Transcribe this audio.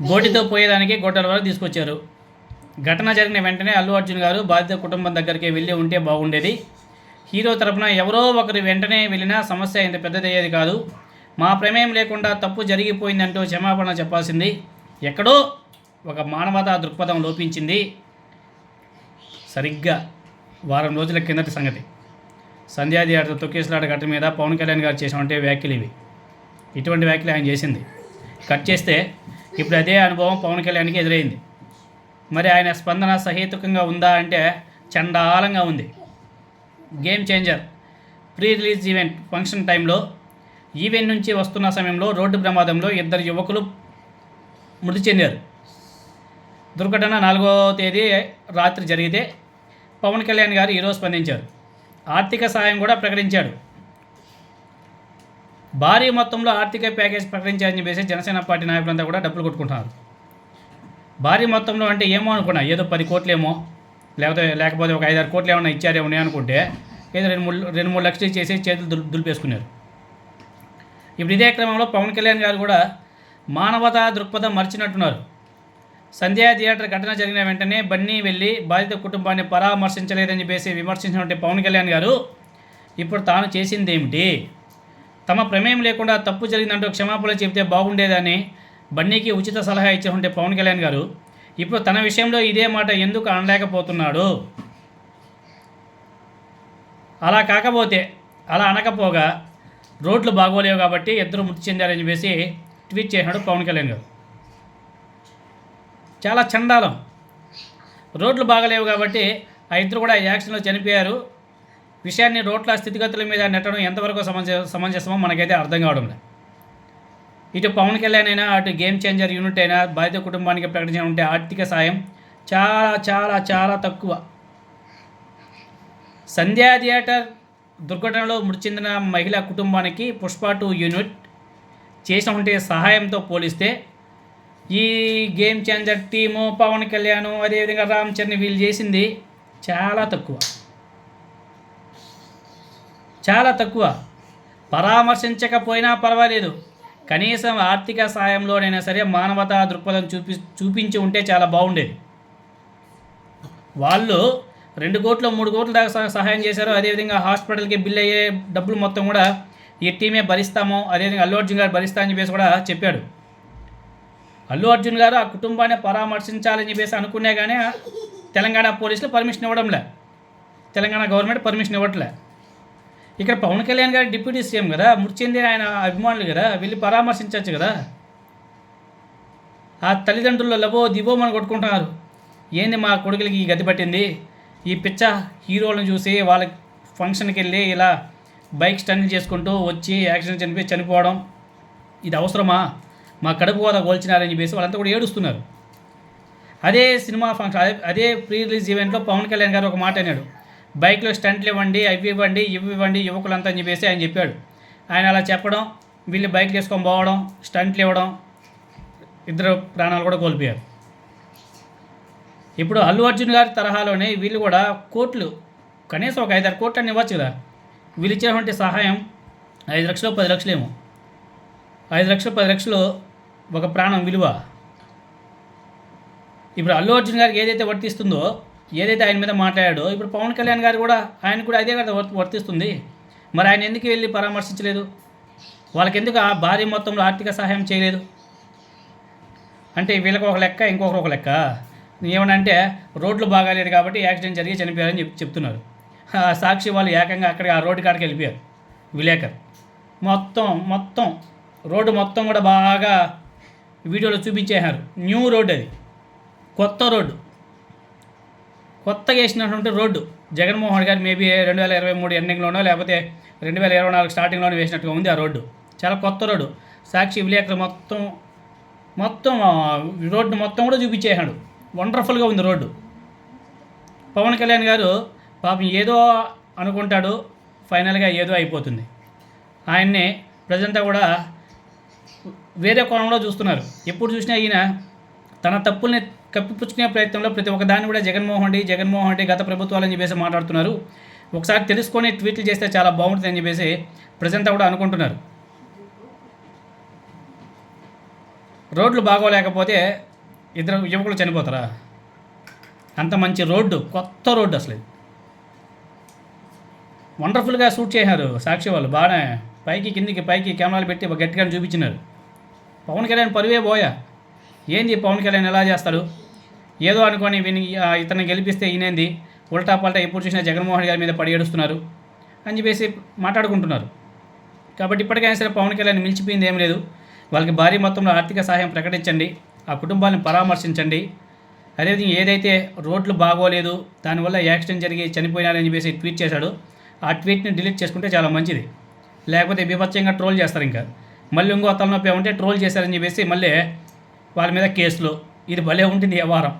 బోటితో పోయేదానికి గోటల వరకు తీసుకొచ్చారు. ఘటన జరిగిన వెంటనే అల్లు అర్జున్ గారు బాధిత కుటుంబం దగ్గరికి వెళ్ళి ఉంటే బాగుండేది. హీరో తరపున ఎవరో ఒకరు వెంటనే వెళ్ళినా సమస్య ఇంత పెద్దదయ్యేది కాదు. మా ప్రమేయం లేకుండా తప్పు జరిగిపోయిందంటూ క్షమాపణ చెప్పాల్సింది. ఎక్కడో ఒక మానవతా దృక్పథం లోపించింది. సరిగ్గా వారం రోజుల కిందటి సంగతి. సంధ్యాదియాడితో తొక్కేసలాట ఘటన మీద పవన్ కళ్యాణ్ గారు చేసినటువంటి వ్యాఖ్యలు ఇవి. ఇటువంటి వ్యాఖ్యలు ఆయన చేసింది. కట్ చేస్తే ఇప్పుడు అదే అనుభవం పవన్ కళ్యాణ్కి ఎదురైంది. మరి ఆయన స్పందన సహేతుకంగా ఉందా అంటే చండాలంగా ఉంది. Game changer pre release event function టైంలో ఈవెంట్ నుంచి వస్తున్న సమయంలో రోడ్డు ప్రమాదంలో ఇద్దరు యువకులు మృతి చెందారు. దుర్ఘటన నాలుగో తేదీ రాత్రి జరిగితే పవన్ కళ్యాణ్ గారు ఈరోజు స్పందించారు. ఆర్థిక సాయం కూడా ప్రకటించాడు. భారీ మొత్తంలో ఆర్థిక ప్యాకేజ్ ప్రకటించారని చెప్పేసి జనసేన పార్టీ నాయకులంతా కూడా డబ్బులు కొట్టుకుంటున్నారు. భారీ మొత్తంలో అంటే ఏమో అనుకున్నా ఏదో పది కోట్లేమో లేకపోతే లేకపోతే ఒక ఐదారు కోట్లు ఏమైనా ఇచ్చారేమో అనుకుంటే ఏదో రెండు మూడు రెండు మూడు లక్షలు చేసి చేతులు దుల్ దులిపేసుకున్నారు. ఇప్పుడు ఇదే క్రమంలో పవన్ కళ్యాణ్ గారు కూడా మానవతా దృక్పథం మర్చినట్టున్నారు. సంధ్యా థియేటర్ ఘటన జరిగిన వెంటనే బన్నీ వెళ్ళి బాధిత కుటుంబాన్ని పరామర్శించలేదని చెప్పేసి విమర్శించినటువంటి పవన్ కళ్యాణ్ గారు ఇప్పుడు తాను చేసింది ఏమిటి తమ ప్రమేయం లేకుండా తప్పు జరిగిందంటూ క్షమాపణ చెబితే బాగుండేదని బన్నీకి ఉచిత సలహా ఇచ్చి ఉంటే పవన్ కళ్యాణ్ గారు. ఇప్పుడు తన విషయంలో ఇదే మాట ఎందుకు అనలేకపోతున్నాడు? అలా కాకపోతే అలా అనకపోగా రోడ్లు బాగోలేవు కాబట్టి ఇద్దరు మృతి చెందారని చెప్పేసి ట్వీట్ చేసినాడు పవన్ కళ్యాణ్ గారు. చాలా చండాలం. రోడ్లు బాగలేవు కాబట్టి ఆ ఇద్దరు కూడా యాక్సిడెంట్లో చనిపోయారు. విషయాన్ని రోడ్ల స్థితిగతుల మీద నెట్టడం ఎంతవరకు సమంజ సమంజసమో మనకైతే అర్థం కావడం లేదు ఇటు పవన్ కళ్యాణ్ అయినా అటు గేమ్ చేంజర్ యూనిట్ అయినా బాధిత కుటుంబానికి ప్రకటించిన ఉంటే ఆర్థిక సాయం చాలా చాలా చాలా తక్కువ. సంధ్యా థియేటర్ దుర్ఘటనలో మృతి చెందిన మహిళా కుటుంబానికి పుష్ప టూ యూనిట్ చేసినటువంటి సహాయంతో పోలిస్తే ఈ game changer team Pawan Kalyan అదేవిధంగా రామ్ చరణ్ వీళ్ళు చేసింది చాలా తక్కువ. చాలా తక్కువ. పరామర్శించకపోయినా పర్వాలేదు. కనీసం ఆర్థిక సాయంలోనైనా సరే మానవతా దృక్పథం చూపి చూపించి ఉంటే చాలా బాగుండేది. వాళ్ళు రెండు కోట్లు మూడు కోట్ల దాకా సహ- సహాయం చేశారు. అదేవిధంగా హాస్పిటల్కి బిల్ అయ్యే డబ్బులు మొత్తం కూడా ఈ టీమే భరిస్తాము. అదేవిధంగా అల్లు అర్జున్ గారు భరిస్తా అని చెప్పేసి కూడా చెప్పాడు. అల్లు అర్జున్ గారు ఆ కుటుంబాన్ని పరామర్శించాలని చెప్పేసి అనుకునే కానీ తెలంగాణ పోలీసులు పర్మిషన్ ఇవ్వడంలే. తెలంగాణ గవర్నమెంట్ పర్మిషన్ ఇవ్వట్లే. ఇక్కడ పవన్ కళ్యాణ్ గారు డిప్యూటీ సీఎం కదా మృతి ఆయన అభిమానులు కదా వెళ్ళి పరామర్శించవచ్చు కదా? ఆ తల్లిదండ్రులు లబో దివో మనం కొట్టుకుంటున్నారు. ఏంది మా కొడుకులకి ఈ గతి పట్టింది? ఈ పిచ్చ హీరోలను చూసి వాళ్ళ ఫంక్షన్కి వెళ్ళి ఇలా బైక్ స్టండ్ చేసుకుంటూ వచ్చి యాక్సిడెంట్ చనిపోయి చనిపోవడం ఇది అవసరమా? మా కడుపు కూడా కోల్చినారని చెప్పేసి వాళ్ళంతా కూడా ఏడుస్తున్నారు. అదే సినిమా ఫంక్షన్ అదే అదే ప్రీ రిలీజ్ ఈవెంట్లో పవన్ కళ్యాణ్ గారు ఒక మాట అన్నాడు. బైక్లో స్టంట్లు ఇవ్వండి అవి ఇవ్వండి ఇవి ఇవ్వండి యువకులంతా అని చెప్పేసి ఆయన చెప్పాడు. ఆయన అలా చెప్పడం వీళ్ళు బైక్ వేసుకొని పోవడం స్టంట్లు ఇవ్వడం ఇద్దరు ప్రాణాలు కూడా కోల్పోయారు. ఇప్పుడు అల్లు అర్జున్ గారి తరహాలోనే వీళ్ళు కూడా కోట్లు కనీసం ఒక ఐదారు కోట్లు అని ఇవ్వచ్చు కదా. వీళ్ళు ఇచ్చినటువంటి సహాయం ఐదు లక్షలు పది లక్షలేమో ఐదు లక్షలు పది లక్షలు ఒక ప్రాణం విలువ. ఇప్పుడు అల్లు అర్జున్ గారికి ఏదైతే వర్తిస్తుందో ఏదైతే ఆయన మీద మాట్లాడాడో ఇప్పుడు పవన్ కళ్యాణ్ గారు కూడా ఆయన కూడా అదే కదా వర్తిస్తుంది. మరి ఆయన ఎందుకు వెళ్ళి పరామర్శించలేదు? వాళ్ళకి ఎందుకు ఆ భారీ మొత్తంలో ఆర్థిక సహాయం చేయలేదు? అంటే వీళ్ళకి ఒక లెక్క ఇంకొకరు ఒక లెక్క. ఏమనంటే రోడ్లు బాగాలేదు కాబట్టి యాక్సిడెంట్ జరిగి చనిపోయారని చెప్పి చెప్తున్నారు. సాక్షి వాళ్ళు ఏకంగా అక్కడికి ఆ రోడ్డు కాడికి వెళ్ళిపోయారు. విలేకర్. మొత్తం మొత్తం రోడ్డు మొత్తం కూడా బాగా వీడియోలో చూపించేశారు. న్యూ రోడ్ అది. కొత్త రోడ్డు. కొత్తగా వేసినటువంటి రోడ్డు. జగన్మోహన్ గారు మేబీ రెండు వేల ఇరవై మూడు ఎండింగ్లోనో లేకపోతే రెండు వేల ఇరవై నాలుగు స్టార్టింగ్లోనో వేసినట్టుగా ఉంది ఆ రోడ్డు. చాలా కొత్త రోడ్డు. సాక్షి విలేకరు మొత్తం మొత్తం రోడ్డు మొత్తం కూడా చూపించేసాడు వండర్ఫుల్గా ఉంది రోడ్డు. పవన్ కళ్యాణ్ గారు పాపం ఏదో అనుకుంటాడు ఫైనల్గా ఏదో అయిపోతుంది. ఆయన్ని ప్రజంతా కూడా వేరే కోణంలో చూస్తున్నారు. ఎప్పుడు చూసినా ఈయన తన తప్పుల్ని కప్పిపుచ్చుకునే ప్రయత్నంలో ప్రతి ఒక్క దాన్ని కూడా జగన్మోహన్ రెడ్డి జగన్మోహన్ రెడ్డి గత ప్రభుత్వాలని చెప్పేసి మాట్లాడుతున్నారు. ఒకసారి తెలుసుకొని ట్వీట్లు చేస్తే చాలా బాగుంటుంది అని చెప్పేసి ప్రజంతా కూడా అనుకుంటున్నారు. రోడ్లు బాగోలేకపోతే ఇద్దరు యువకులు చనిపోతారా? అంత మంచి రోడ్డు కొత్త రోడ్డు అసలు. వండర్ఫుల్గా షూట్ చేశారు సాక్షి వాళ్ళు బాగానే. పైకి కిందికి పైకి కెమెరాలు పెట్టి గట్టిగా చూపించినారు. పవన్ కళ్యాణ్ పరువే పోయా ఏంది పవన్ కళ్యాణ్ ఎలా చేస్తాడు ఏదో అనుకొని విని ఆ, ఇతన్ని గెలిపిస్తే ఈయనేంది? ఉల్టా పల్టా ఎప్పుడు చూసినా జగన్మోహన్ గారి మీద పడి ఏడుస్తున్నారు అని చెప్పేసి మాట్లాడుకుంటున్నారు. కాబట్టి ఇప్పటికైనా సరే పవన్ కళ్యాణ్ మిలిచిపోయింది ఏం లేదు. వాళ్ళకి భారీ మొత్తంలో ఆర్థిక సహాయం ప్రకటించండి. ఆ కుటుంబాలను పరామర్శించండి. అదేవిధంగా ఏదైతే రోడ్లు బాగోలేదు దానివల్ల యాక్సిడెంట్ జరిగి చనిపోయినారని చెప్పేసి ట్వీట్ చేశాడు. ఆ ట్వీట్ని డిలీట్ చేసుకుంటే చాలా మంచిది. లేకపోతే బీభత్సంగా ట్రోల్ చేస్తారు ఇంకా. మళ్ళీ ఇంకో తలనొప్పి ఉంటే ట్రోల్ చేశారని చెప్పేసి మళ్ళీ వాళ్ళ మీద కేసులు ఇది భలే ఉంటుంది వ్యవహారం.